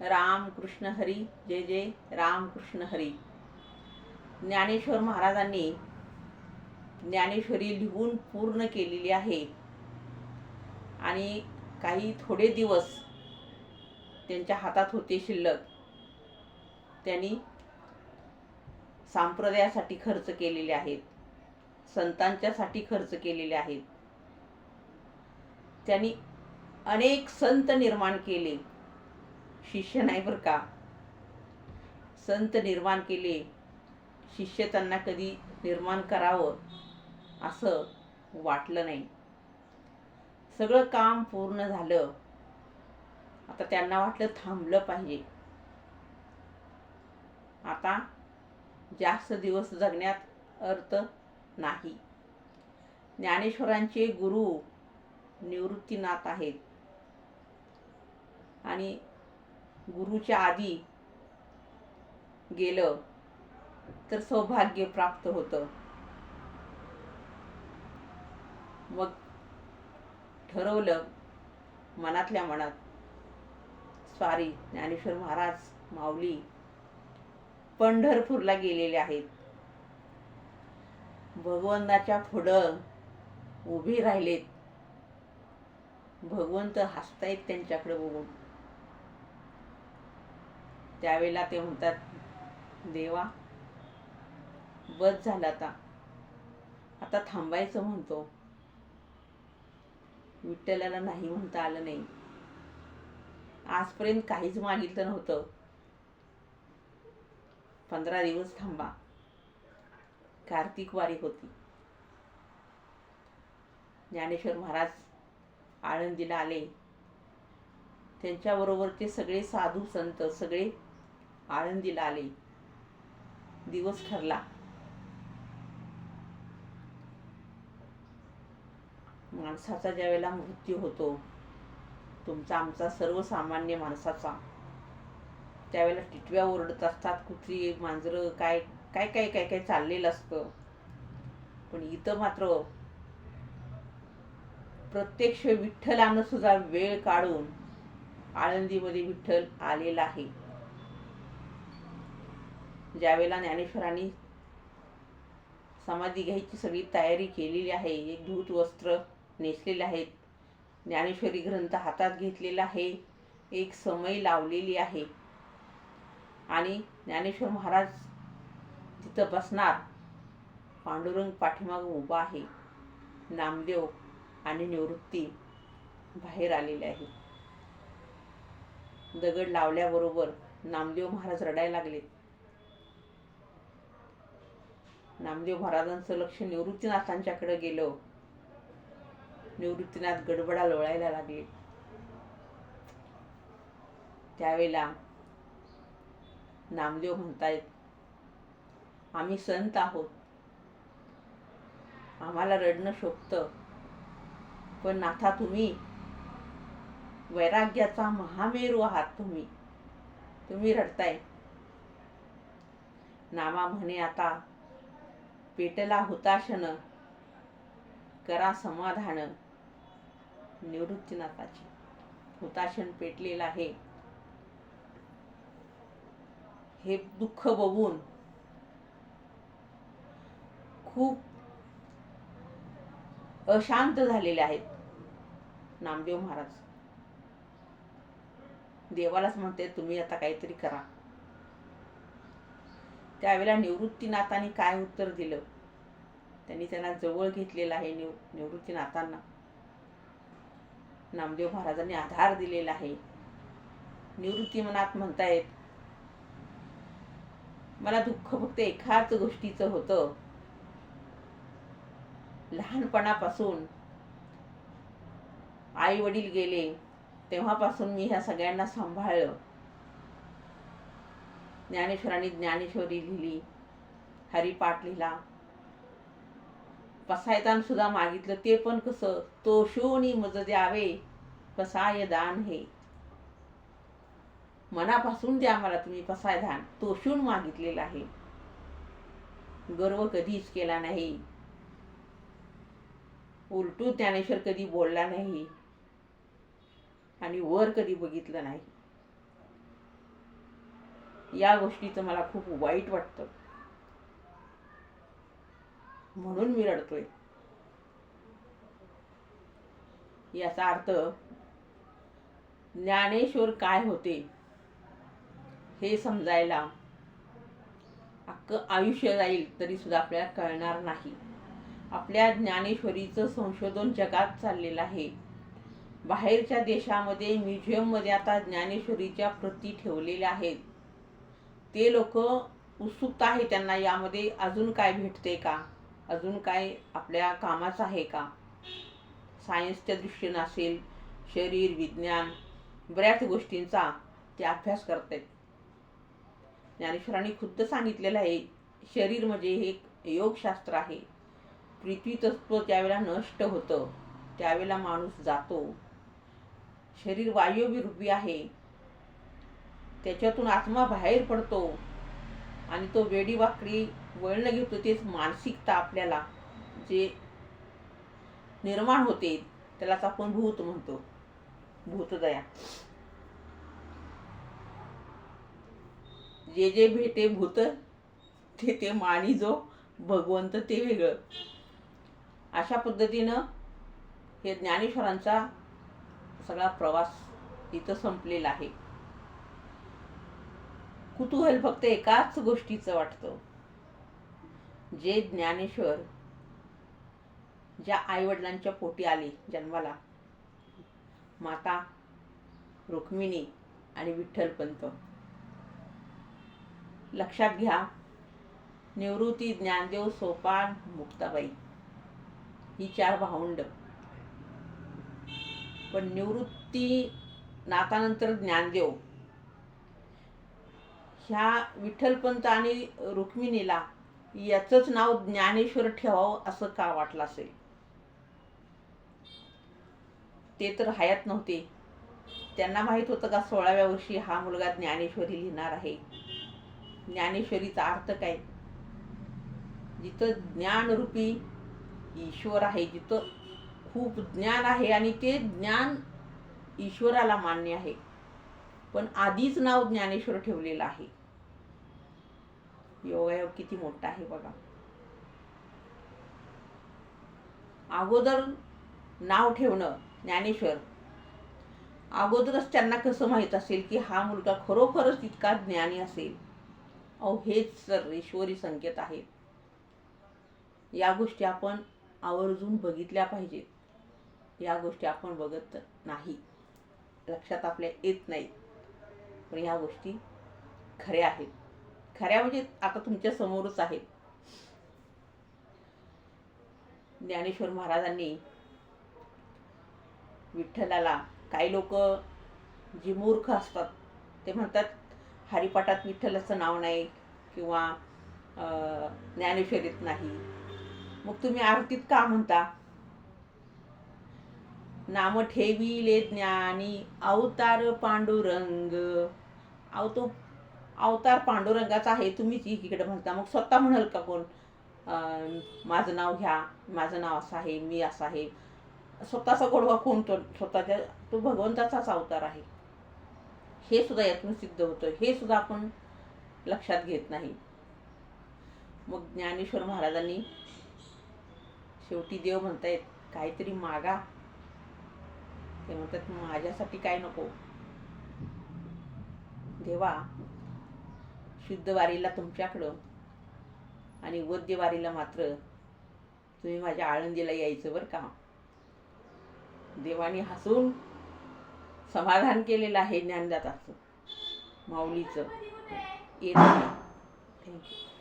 राम कृष्ण हरी जय जय राम कृष्ण हरी. ज्ञानेश्वर महाराजांनी ज्ञानेश्वरी लिहून पूर्ण केलेली आहे. आणि काही थोडे दिवस त्यांच्या हातात होते शिल्लक. त्यांनी सांप्रदायासाठी खर्च केलेले आहेत. संतांच्यासाठी खर्च केलेले आहेत. त्यांनी अनेक संत निर्माण केले. शिष्य नाही बरं का? संत निर्माण केले. शिष्य त्यांना कधी निर्माण करावं असं वाटलं नाही. सगळं काम पूर्ण झालं. आता त्यांना वाटलं थांबलं पाहिजे. आता जास्त दिवस जगण्यात अर्थ नाही. ज्ञानेश्वरांचे गुरु निवृत्तीनाथ आहेत. आणि गुरुच्या आधी गेलं तर सौभाग्य प्राप्त होतं. मग ठरवलं मनातल्या मनात स्वारी ज्ञानेश्वर महाराज माऊली पंढरपूरला गेलेले आहेत. भगवंताच्या पुढं उभे राहिलेत. भगवंत हसतायत त्यांच्याकडे बघून. त्यावेळेला ते म्हणतात देवा बस झाला आता. आता थांबायचं म्हणतो. विठ्ठलाला नाही म्हणता आलं नाही. आजपर्यंत काहीच मागितलं नव्हतं. पंधरा दिवस थांबा. कार्तिक वारी होती. ज्ञानेश्वर महाराज आळंदीला आले. त्यांच्याबरोबरचे सगळे साधू संत सगळे आळंदीला आले. दिवस ठरला. माणसाचा ज्या वेळेला मृत्यू होतो तुमचा आमचा सर्वसामान्य माणसाचा. त्यावेळेला टिटव्या ओरडत असतात कुत्री मांजरं काय काय काय काय काय चाललेलं असतं. पण इथं मात्र प्रत्यक्ष विठ्ठलानं सुद्धा वेळ काढून आळंदीमध्ये विठ्ठल आलेला आहे. ज्यावेळेला ज्ञानेश्वरांनी समाधी घ्यायची सगळी तयारी केलेली आहे एक धूत वस्त्र नेसलेले आहेत ज्ञानेश्वरी ग्रंथ हातात घेतलेला आहे एक समय लावलेली आहे. आणि ज्ञानेश्वर महाराज तिथं बसणार पांडुरंग पाठीमागं उभा आहे. नामदेव आणि निवृत्ती बाहेर आलेले आहे दगड लावल्याबरोबर नामदेव महाराज रडायला लागलेत. नामदेव महाराजांचं लक्ष निवृत्तीनाथांच्याकडे गेलं. निवृत्तीनाथ गडबडा लोळायला लागले. त्यावेळेला नामदेव म्हणतायत आम्ही संत आहोत. आम्हाला रडणं शोभतं. पण नाथा तुम्ही वैराग्याचा महामेरू आहात तुम्ही. तुम्ही रडताय. नामा म्हणे आता पेटला हुताशन करा समाधान निवृत्तीनाथाची हुताशन पेटलेलं आहे. हे दुःख बघून खूप अशांत झालेले आहेत नामदेव महाराज. देवालाच म्हणते तुम्ही आता काहीतरी करा. त्यावेळेला निवृत्तीनाथांनी काय उत्तर दिलं? त्यांनी त्यांना जवळ घेतलेलं आहे निव निवृत्तीनाथांना. नामदेव महाराजांनी आधार दिलेला आहे. निवृत्ती मनात म्हणतायत मला दुःख फक्त एकाच गोष्टीचं होतं. लहानपणापासून आई वडील गेले तेव्हापासून मी ह्या सगळ्यांना सांभाळलं. ज्ञानेश्वरांनी ज्ञानेश्वरी लिहिली हरिपाठ लिहिला. पसायदान सुद्धा मागितलं ते पण कसं? तो शोनी मज द्यावे पसाय दान हे. मनापासून द्या मला तुम्ही पसायदान तोषून मागितलेलं आहे. गर्व कधीच केला नाही. उलटू ज्ञानेश्वर कधी बोलला नाही. आणि वर कधी बघितलं नाही. या गोष्टीचं मला खूप वाईट वाटतं. म्हणून मी रडतोय. याचा अर्थ ज्ञानेश्वर काय होते हे समजायला अख्खं आयुष्य जाईल तरी सुद्धा आपल्याला कळणार नाही. आपल्या ज्ञानेश्वरीचं संशोधन जगात चाललेलं आहे. बाहेरच्या देशामध्ये म्युझियममध्ये आता ज्ञानेश्वरीच्या प्रती ठेवलेल्या आहेत. ते लोक उत्सुकता आहे त्यांना यामध्ये अजून काय भेटते का? अजून काय आपल्या कामाचं आहे का? सायन्सच्या दृष्टीनं असेल शरीर विज्ञान बऱ्याच गोष्टींचा ते अभ्यास करत आहेत ज्ञानेश्वरांनी खुद्द सांगितलेलं आहे शरीर म्हणजे हे एक योगशास्त्र आहे. पृथ्वीतत्व त्यावेळेला नष्ट होतं त्यावेळेला माणूस जातो. शरीर वायुविरूपी आहे त्याच्यातून आत्मा बाहेर पडतो. आणि तो वेडीवाकडी वळणं घेतो तेच मानसिकता आपल्याला जे निर्माण होते त्यालाच आपण भूत म्हणतो. भूतदया जे जे भेटे भूत ते ते माणी जो भगवंत ते वेगळं. अशा पद्धतीनं हे ज्ञानेश्वरांचा सगळा प्रवास इथं संपलेला आहे. कुतूहल फक्त एकाच गोष्टीचं वाटतं. जे ज्ञानेश्वर ज्या आईवडिलांच्या पोटी आले जन्माला माता रुक्मिणी आणि विठ्ठलपंत. लक्षात घ्या निवृत्ती ज्ञानदेव सोपान मुक्ताबाई. ही चार भावंड. पण निवृत्ती नातानंतर ज्ञानदेव ह्या विठ्ठलपंत आणि रुक्मिणीला याचंच नाव ज्ञानेश्वर ठेवावं असं का वाटलं असेल? ते तर हयात नव्हते. त्यांना माहीत होतं का सोळाव्या वर्षी हा मुलगा ज्ञानेश्वरी लिहिणार आहे? ज्ञानेश्वरीचा अर्थ काय? जिथं ज्ञानरूपी ईश्वर आहे जिथं खूप ज्ञान आहे आणि ते ज्ञान ईश्वराला मान्य आहे. पण आधीच नाव ज्ञानेश्वर ठेवलेलं आहे. योगायोग किती मोठा आहे बघा. अगोदर नाव ठेवणं ज्ञानेश्वर. अगोदरच त्यांना कसं माहीत असेल की हा मुलगा खरोखरच इतका ज्ञानी असेल? अहो हेच तर ईश्वरी संकेत आहेत या गोष्टी आपण आवर्जून बघितल्या पाहिजेत. या गोष्टी आपण बघत नाही. लक्षात आपल्या येत नाहीत. पण ह्या गोष्टी खऱ्या आहेत. खऱ्या म्हणजे आता तुमच्या समोरच आहेत ज्ञानेश्वर महाराजांनी विठ्ठलाला काही लोक जी मूर्ख असतात ते म्हणतात हरिपाठात विठ्ठलाचं नाव नाही किंवा अं, ज्ञानेश्वरीत नाही. मग तुम्ही आरतीत का म्हणता? नाम ठेविले ज्ञानी अवतार पांडुरंग. अवतो अवतार पांडुरंगाचा आहे तुम्हीच एकीकडे म्हणता. मग स्वतः म्हणाल का कोण? माझं नाव घ्या माझं नाव असं आहे मी असं आहे. स्वतःचा गोडवा कोण? तो स्वतःच्या तो भगवंताचाच अवतार आहे. हे सुद्धा यातून सिद्ध होतं. हे सुद्धा आपण लक्षात घेत नाही. मग ज्ञानेश्वर महाराजांनी शेवटी देव म्हणतायत काहीतरी मागा. ते म्हणतात माझ्यासाठी काय नको. देवा शुद्ध वारीला तुमच्याकडं. आणि वद्य वारीला मात्र तुम्ही माझ्या आळंदीला यायचं बरं का. देवाने हसून समाधान केलेलं आहे ज्ञानदाताचं. माऊलीचं. येत. थँक्यू